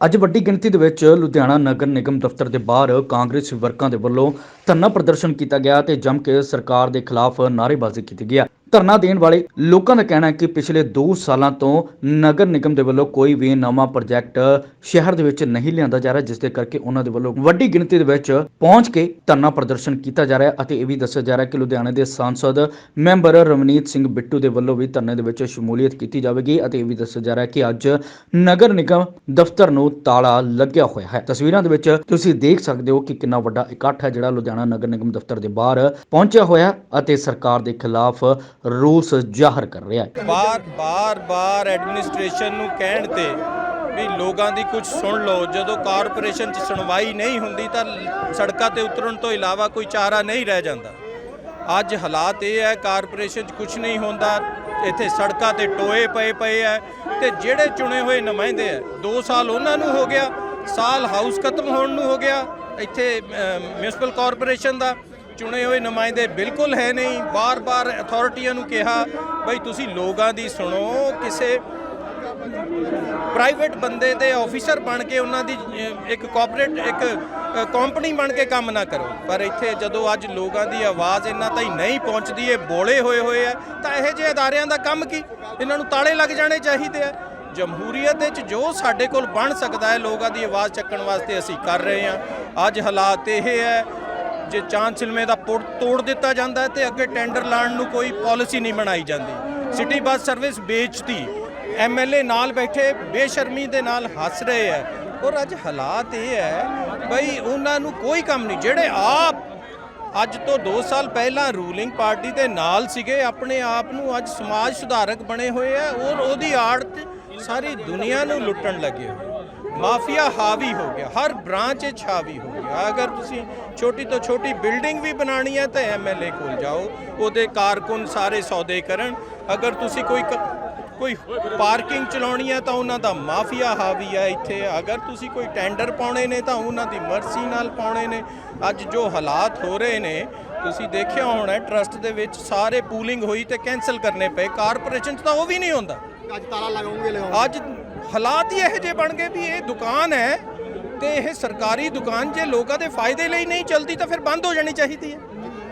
ਅੱਜ ਵੱਡੀ ਗਿਣਤੀ ਦੇ ਵਿੱਚ ਲੁਧਿਆਣਾ ਨਗਰ ਨਿਗਮ ਦਫ਼ਤਰ ਦੇ ਬਾਹਰ ਕਾਂਗਰਸੀ ਵਰਕਰਾਂ ਦੇ ਵੱਲੋਂ ਧਰਨਾ ਪ੍ਰਦਰਸ਼ਨ ਕੀਤਾ ਗਿਆ ਤੇ ਜੰਮ ਕੇ ਸਰਕਾਰ ਦੇ ਖਿਲਾਫ ਨਾਅਰੇਬਾਜ਼ੀ ਕੀਤੀ ਗਈ ਧਰਨਾ ਦੇਣ ਵਾਲੇ ਲੋਕਾਂ ਦਾ ਕਹਿਣਾ ਹੈ ਕਿ ਪਿਛਲੇ 2 ਸਾਲਾਂ ਤੋਂ ਨਗਰ ਨਿਗਮ ਦੇ ਵੱਲੋਂ ਕੋਈ ਵੀ ਨਵਾਂ ਪ੍ਰੋਜੈਕਟ ਸ਼ਹਿਰ ਦੇ ਵਿੱਚ ਨਹੀਂ ਲਿਆਂਦਾ ਜਾ ਰਿਹਾ, ਜਿਸ ਦੇ ਕਰਕੇ ਉਹਨਾਂ ਦੇ ਵੱਲੋਂ ਵੱਡੀ ਗਿਣਤੀ ਦੇ ਵਿੱਚ ਪਹੁੰਚ ਕੇ ਧਰਨਾ ਪ੍ਰਦਰਸ਼ਨ ਕੀਤਾ ਜਾ ਰਿਹਾ ਅਤੇ ਇਹ ਵੀ ਦੱਸਿਆ ਜਾ ਰਿਹਾ ਕਿ ਲੁਧਿਆਣਾ ਦੇ ਸਾਂਸਦ ਮੈਂਬਰ ਰਵਨੀਤ ਸਿੰਘ ਬਿੱਟੂ ਦੇ ਵੱਲੋਂ ਵੀ ਧਰਨੇ ਦੇ ਵਿੱਚ ਸ਼ਮੂਲੀਅਤ ਕੀਤੀ ਜਾਵੇਗੀ ਅਤੇ ਇਹ ਵੀ ਦੱਸਿਆ ਜਾ ਰਿਹਾ ਕਿ ਅੱਜ ਨਗਰ ਨਿਗਮ ਦਫ਼ਤਰ ਨੂੰ ਤਾਲਾ ਲੱਗਿਆ ਹੋਇਆ ਹੈ। ਤਸਵੀਰਾਂ ਦੇ ਵਿੱਚ ਤੁਸੀਂ ਦੇਖ ਸਕਦੇ ਹੋ ਕਿ ਕਿੰਨਾ ਵੱਡਾ ਇਕੱਠ ਹੈ ਜਿਹੜਾ ਲੁਧਿਆਣਾ ਨਗਰ ਨਿਗਮ ਦਫ਼ਤਰ ਦੇ ਬਾਹਰ ਪਹੁੰਚਿਆ ਹੋਇਆ ਅਤੇ ਸਰਕਾਰ ਦੇ ਖਿਲਾਫ ਰੋਸ ਜ਼ਾਹਰ ਕਰ ਰਿਹਾ ਹੈ। ਬਾਰ ਬਾਰ ਬਾਰ ਐਡਮਿਨਿਸਟ੍ਰੇਸ਼ਨ ਨੂੰ ਕਹਿਣ ਤੇ ਵੀ ਲੋਕਾਂ ਦੀ ਕੁਝ ਸੁਣ ਲਓ, ਜਦੋਂ ਕਾਰਪੋਰੇਸ਼ਨ 'ਚ ਸੁਣਵਾਈ ਨਹੀਂ ਹੁੰਦੀ ਤਾਂ ਸੜਕਾਂ ਤੇ ਉਤਰਨ ਤੋਂ ਇਲਾਵਾ ਕੋਈ ਚਾਰਾ ਨਹੀਂ ਰਹਿ ਜਾਂਦਾ। ਅੱਜ ਹਾਲਾਤ ਇਹ ਹੈ, ਕਾਰਪੋਰੇਸ਼ਨ 'ਚ ਕੁਝ ਨਹੀਂ ਹੁੰਦਾ, ਇੱਥੇ ਸੜਕਾਂ ਤੇ ਟੋਏ ਪਏ ਪਏ ਐ ਤੇ ਜਿਹੜੇ ਚੁਣੇ ਹੋਏ ਨੁਮਾਇੰਦੇ ਐ 2 ਸਾਲ ਉਹਨਾਂ ਨੂੰ ਹੋ ਗਿਆ, ਸਾਲ ਹਾਊਸ ਖਤਮ ਹੋਣ ਨੂੰ ਹੋ ਗਿਆ, ਇੱਥੇ ਮਿਊਨਿਸਪਲ ਕਾਰਪੋਰੇਸ਼ਨ ਦਾ ਚੁਣੇ ਹੋਏ ਨੁਮਾਇੰਦੇ ਬਿਲਕੁਲ ਹੈ ਨਹੀਂ। ਬਾਰ-ਬਾਰ ਅਥਾਰਟੀਆਂ ਨੂੰ ਕਿਹਾ, ਬਈ ਤੁਸੀਂ ਲੋਕਾਂ ਦੀ ਸੁਣੋ, ਕਿਸੇ ਪ੍ਰਾਈਵੇਟ ਬੰਦੇ ਦੇ ਆਫੀਸਰ ਬਣ ਕੇ ਉਹਨਾਂ ਦੀ ਇੱਕ ਕਾਰਪੋਰੇਟ ਇੱਕ ਕੰਪਨੀ ਬਣ ਕੇ ਕੰਮ ਨਾ ਕਰੋ। ਪਰ ਇੱਥੇ ਜਦੋਂ ਅੱਜ ਲੋਕਾਂ ਦੀ ਆਵਾਜ਼ ਇਹਨਾਂ ਤਾਈਂ ਨਹੀਂ ਪਹੁੰਚਦੀ, ਇਹ ਬੋਲੇ ਹੋਏ ਹੋਏ ਆ, ਤਾਂ ਇਹੋ ਜਿਹੇ ਅਦਾਰਿਆਂ ਦਾ ਕੰਮ ਕੀ? ਇਹਨਾਂ ਨੂੰ ਤਾਲੇ ਲੱਗ ਜਾਣੇ ਚਾਹੀਦੇ ਆ। ਜਮਹੂਰੀਅਤ ਵਿੱਚ ਜੋ ਸਾਡੇ ਕੋਲ ਬਣ ਸਕਦਾ ਹੈ, ਲੋਕਾਂ ਦੀ ਆਵਾਜ਼ ਚੱਕਣ ਵਾਸਤੇ ਅਸੀਂ ਕਰ ਰਹੇ ਹਾਂ। ਅੱਜ ਹਾਲਾਤ ਇਹ ਹੈ ਜੇ ਚਾਂਦ ਸਿਲਮੇ ਦਾ ਪੁਲ ਤੋੜ ਦਿੱਤਾ ਜਾਂਦਾ ਹੈ ਤੇ ਅੱਗੇ ਟੈਂਡਰ ਲਾਣ ਨੂੰ ਕੋਈ ਪਾਲਿਸੀ ਨਹੀਂ ਬਣਾਈ ਜਾਂਦੀ। ਸਿਟੀ ਬੱਸ ਸਰਵਿਸ ਵੇਚਤੀ ਐਮਐਲਏ ਨਾਲ ਬੈਠੇ ਬੇਸ਼ਰਮੀ ਦੇ ਨਾਲ ਹੱਸ ਰਹੇ ਹੈ। ਔਰ ਅੱਜ ਹਾਲਾਤ ਇਹ ਹੈ ਬਈ ਉਹਨਾਂ ਨੂੰ ਕੋਈ ਕੰਮ ਨਹੀਂ। ਜਿਹੜੇ ਆਪ ਅੱਜ ਤੋਂ 2 ਸਾਲ ਪਹਿਲਾਂ ਰੂਲਿੰਗ ਪਾਰਟੀ ਦੇ ਨਾਲ ਸੀਗੇ, ਆਪਣੇ ਆਪ ਨੂੰ ਅੱਜ ਸਮਾਜ ਸੁਧਾਰਕ ਬਣੇ ਹੋਏ ਆ ਔਰ ਉਹਦੀ ਆੜ 'ਚ ਸਾਰੀ ਦੁਨੀਆ ਨੂੰ ਲੁੱਟਣ ਲੱਗੇ ਹੋਏ। ਮਾਫੀਆ ਹਾਵੀ ਹੋ ਗਿਆ ਹਰ ਬ੍ਰਾਂਚ 'ਚ ਹਾਵੀ ਹੋ ਗਿਆ। ਅਗਰ ਤੁਸੀਂ ਛੋਟੀ ਤੋਂ ਛੋਟੀ ਬਿਲਡਿੰਗ ਵੀ ਬਣਾਣੀ ਹੈ ਤਾਂ ਐਮਐਲਏ ਕੋਲ ਜਾਓ ਉਹਦੇ ਕਾਰਕੁਨ ਸਾਰੇ ਸੌਦੇ ਕਰਨ। ਅਗਰ ਤੁਸੀਂ ਕੋਈ ਕੋਈ ਪਾਰਕਿੰਗ ਚਲਾਉਣੀ ਹੈ ਤਾਂ ਉਹਨਾਂ ਦਾ ਮਾਫੀਆ ਹਾਵੀ ਹੈ ਇੱਥੇ। ਅਗਰ ਤੁਸੀਂ ਕੋਈ ਟੈਂਡਰ ਪਾਉਣੇ ਨੇ ਤਾਂ ਉਹਨਾਂ ਦੀ ਮਰਜ਼ੀ ਨਾਲ ਪਾਉਣੇ ਨੇ। ਅੱਜ ਜੋ ਹਾਲਾਤ ਹੋ ਰਹੇ ਨੇ ਤੁਸੀਂ ਦੇਖਿਆ ਹੋਣਾ ਟਰਸਟ ਦੇ ਵਿੱਚ ਸਾਰੇ ਪੂਲਿੰਗ ਹੋਈ ਤੇ ਕੈਨਸਲ ਕਰਨੇ ਪਏ। ਕਾਰਪੋਰੇਸ਼ਨ 'ਚ ਤਾਂ ਉਹ ਵੀ ਨਹੀਂ ਹੁੰਦਾ। ਅੱਜ ਤਾਲਾ ਲਗਾਉਂਗੇ ਲਗਾਉਂਗੇ ਅੱਜ ਹਾਲਾਤ ਹੀ ਇਹੋ ਜਿਹੇ ਬਣ ਗਏ ਵੀ ਇਹ ਦੁਕਾਨ ਹੈ ਤੇ ਇਹ ਸਰਕਾਰੀ ਦੁਕਾਨ ਜੇ ਲੋਕਾਂ ਦੇ ਫਾਇਦੇ ਲਈ ਨਹੀਂ ਚੱਲਦੀ ਤਾਂ ਫਿਰ ਬੰਦ ਹੋ ਜਾਣੀ ਚਾਹੀਦੀ ਹੈ।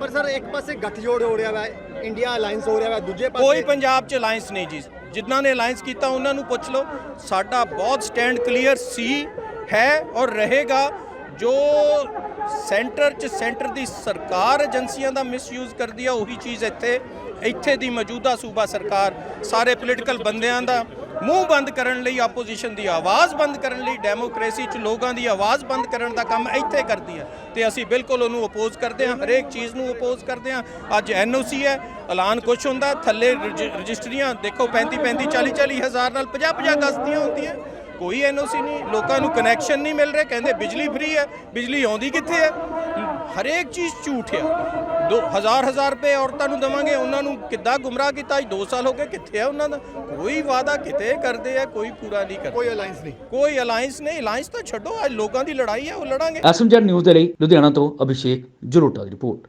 ਪਰ ਸਰ ਇੱਕ ਪਾਸੇ ਗੱਠਜੋੜ ਹੋ ਰਿਹਾ ਵਾ ਇੰਡੀਆ ਅਲਾਈਅੰਸ ਹੋ ਰਿਹਾ ਵਾ ਦੂਜੇ ਪਾਸੇ ਕੋਈ ਪੰਜਾਬ 'ਚ ਅਲਾਈਅੰਸ ਨਹੀਂ ਜੀ। ਜਿਨ੍ਹਾਂ ਨੇ ਅਲਾਈਅੰਸ ਕੀਤਾ ਉਹਨਾਂ ਨੂੰ ਪੁੱਛ ਲਓ। ਸਾਡਾ ਬਹੁਤ ਸਟੈਂਡ ਕਲੀਅਰ ਸੀ ਹੈ ਔਰ ਰਹੇਗਾ। ਜੋ ਸੈਂਟਰ 'ਚ ਸੈਂਟਰ ਦੀ ਸਰਕਾਰ ਏਜੰਸੀਆਂ ਦਾ ਮਿਸਯੂਜ਼ ਕਰਦੀ ਆ ਉਹੀ ਚੀਜ਼ ਇੱਥੇ ਇੱਥੇ ਦੀ ਮੌਜੂਦਾ ਸੂਬਾ ਸਰਕਾਰ ਸਾਰੇ ਪੋਲੀਟੀਕਲ ਬੰਦਿਆਂ ਦਾ ਮੂੰਹ ਬੰਦ ਕਰਨ ਲਈ ਆਪੋਜੀਸ਼ਨ ਦੀ ਆਵਾਜ਼ ਬੰਦ ਕਰਨ ਲਈ ਡੈਮੋਕ੍ਰੇਸੀ 'ਚ ਲੋਕਾਂ ਦੀ ਆਵਾਜ਼ ਬੰਦ ਕਰਨ ਦਾ ਕੰਮ ਇੱਥੇ ਕਰਦੀ ਹੈ। ਤੇ ਅਸੀਂ ਬਿਲਕੁਲ ਉਹਨੂੰ ਅਪੋਜ਼ ਕਰਦੇ ਹਾਂ, ਹਰੇਕ ਚੀਜ਼ ਨੂੰ ਅਪੋਜ਼ ਕਰਦੇ ਹਾਂ। ਅੱਜ ਐਨਓਸੀ ਹੈ, ਐਲਾਨ ਕੁਛ ਹੁੰਦਾ, ਥੱਲੇ ਰਜਿ- ਰਜਿਸਟਰੀਆਂ, ਦੇਖੋ 35 35 40 40 ਹਜ਼ਾਰ ਨਾਲ 50 50 ਗਸਤੀਆਂ ਹੁੰਦੀਆਂ। ਕੋਈ ਐਨਓਸੀ ਨਹੀਂ ਲੋਕਾਂ ਨੂੰ ਕਨੈਕਸ਼ਨ ਨਹੀਂ ਮਿਲ ਰਿਹਾ ਕਹਿੰਦੇ ਬਿਜਲੀ ਫ੍ਰੀ ਹੈ ਬਿਜਲੀ ਆਉਂਦੀ ਕਿੱਥੇ ਹੈ? ਹਰੇਕ ਚੀਜ਼ ਝੂਠ ਹੈ। ਦੋ ਹਜ਼ਾਰ ਹਜ਼ਾਰ ਰੁਪਏ ਔਰਤਾਂ ਨੂੰ ਦੇਵਾਂਗੇ ਉਹਨਾਂ ਨੂੰ ਕਿੱਦਾਂ ਗੁੰਮਰਾਹ ਕੀਤਾ ਅੱਜ 2 ਸਾਲ ਹੋ ਗਏ ਕਿੱਥੇ ਹੈ ਉਹਨਾਂ ਦਾ? ਕੋਈ ਵਾਅਦਾ ਕਿਤੇ ਕਰਦੇ ਆ ਕੋਈ ਪੂਰਾ ਨਹੀਂ ਕਰਦੇ। ਕੋਈ ਅਲਾਈਅੰਸ ਨਹੀਂ। ਕੋਈ ਅਲਾਈਅੰਸ ਨਹੀਂ ਅਲਾਈਅੰਸ ਤਾਂ ਛੱਡੋ ਅੱਜ ਲੋਕਾਂ ਦੀ ਲੜਾਈ ਹੈ ਉਹ ਲੜਾਂਗੇ। ਐਸਐਮਜੈਡ ਨਿਊਜ਼ ਦੇ ਲਈ ਲੁਧਿਆਣਾ ਤੋਂ ਅਭਿਸ਼ੇਕ ਜਲੋਟਾ ਦੀ ਰਿਪੋਰਟ।